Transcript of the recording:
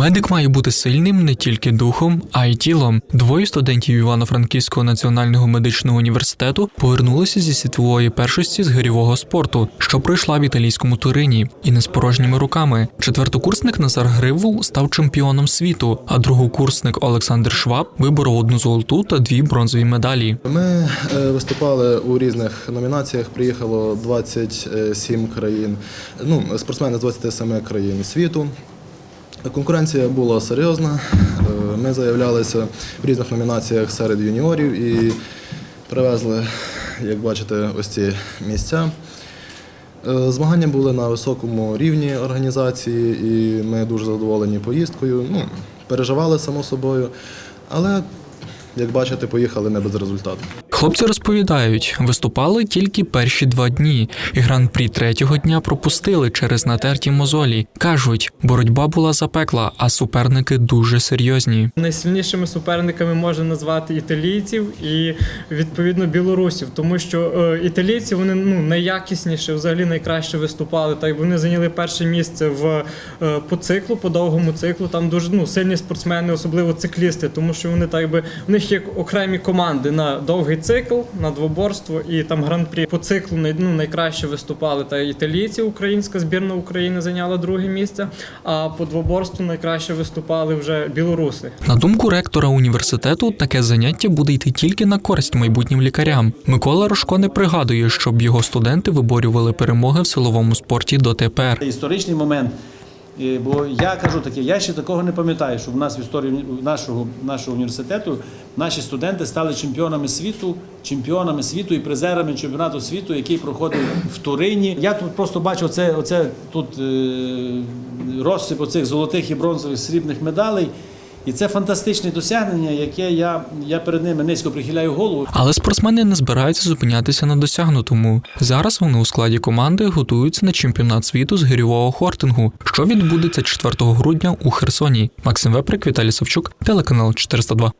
Медик має бути сильним не тільки духом, а й тілом. Двоє студентів Івано-Франківського національного медичного університету повернулися зі світової першості з гирьового спорту, що пройшла в італійському Турині, і не з порожніми руками. Четвертокурсник Назар Гривул став чемпіоном світу, а другокурсник Олександр Шваб виборов одну золоту та дві бронзові медалі. Ми е, виступали у різних номінаціях. Приїхало 27 країн. Ну, спортсмени з 27 країн світу. Конкуренція була серйозна. Е, Ми заявлялися в різних номінаціях серед юніорів і привезли, як бачите, ось ці місця. Е, Змагання були на високому рівні організації, і ми дуже задоволені поїздкою. Ну, переживали само собою, але, як бачите, поїхали не без результату. Хлопці розповідають, виступали тільки перші два дні, і гран-прі третього дня пропустили через натерті мозолі. кажуть, боротьба була запекла, а суперники дуже серйозні. Найсильнішими суперниками можна назвати італійців і відповідно білорусів, тому що е, італійці вони ну найякісніше, взагалі найкраще виступали. Так вони зайняли перше місце в е, по циклу, по довгому циклу. Там дуже ну сильні спортсмени, особливо циклісти, тому що вони так би в них є окремі команди на довгий цикл, на двоборство і там гран-прі по циклу ну, найкраще виступали. Та італійці, українська збірна України зайняла друге місце. А по двоборству найкраще виступали вже білоруси. На думку ректора університету, таке заняття буде йти тільки на користь майбутнім лікарям. Микола Рожко не пригадує, щоб його студенти виборювали перемоги в силовому спорті дотепер. Історичний момент. Бо я кажу таке, я ще такого не пам'ятаю, що в нас в історії нашого, нашого університету наші студенти стали чемпіонами світу, чемпіонами світу і призерами чемпіонату світу, який проходив в Турині. Я тут просто бачу оце, оце тут е, розсип оцих золотих і бронзових срібних медалей. І це фантастичне досягнення, яке я, я перед ними низько прихиляю голову. Але спортсмени не збираються зупинятися на досягнутому. Зараз вони у складі команди готуються на чемпіонат світу з гирьового хортингу, що відбудеться 4 грудня у Херсоні. Максим Веприк, Віталій Савчук, телеканал 402.